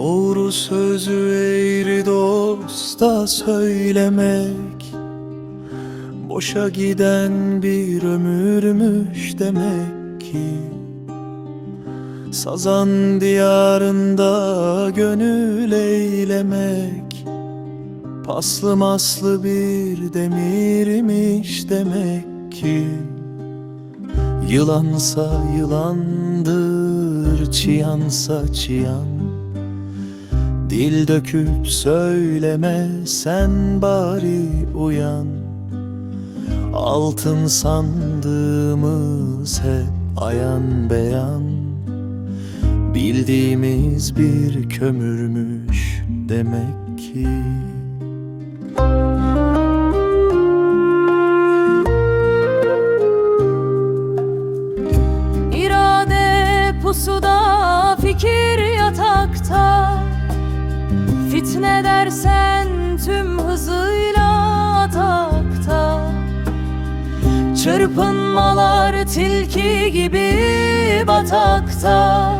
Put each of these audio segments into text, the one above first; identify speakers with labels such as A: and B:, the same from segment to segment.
A: Bu sözü eğri dosta söylemek Boşa giden bir ömürmüş demek ki. Sazan diyarında gönül eylemek Paslı maslı bir demirmiş demek ki. Yılansa yılandır, çıyansa çıyan Dil döküp söyleme sen bari uyan. Altın sandığımız hep ayan beyan. Bildiğimiz bir kömürmüş demek ki.
B: İrade pusuda, fikir yatakta Fitne dersen tüm hızıyla atakta. Çırpınmalar tilki gibi batakta.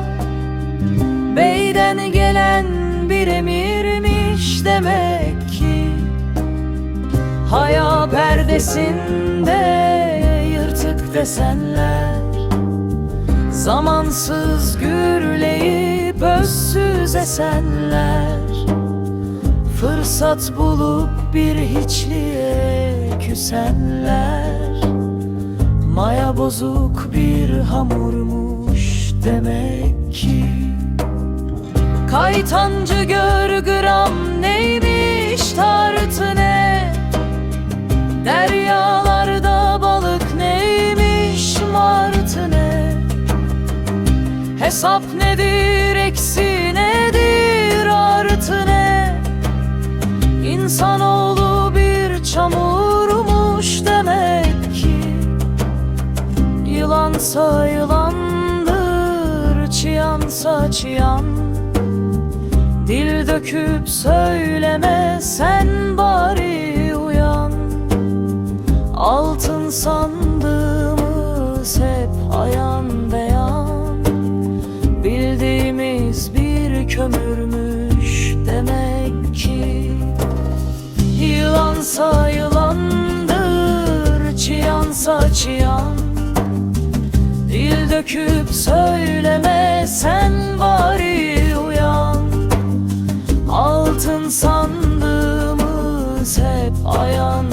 B: Beyden gelen bir emirmiş demek ki. Haya perdesinde yırtık desenler. Zamansız gürleyip özsüz esenler Fırsat bulup bir hiçliğe küsenler. Maya bozuk bir hamurmuş demek ki. Kaytancı gör gram neymiş tartı ne? Deryalarda balık neymiş martı ne? Hesap nedir eksi Yılansa yılandır çıyansa çıyan Dil döküp söyleme sen bari uyan. Altın sandığımız hep ayan beyan. Bildiğimiz bir kömürmüş demek ki. Yılansa yılandır, çıyansa çıyan Dil döküp söyleme sen bari uyan. Altın sandığımız hep ayan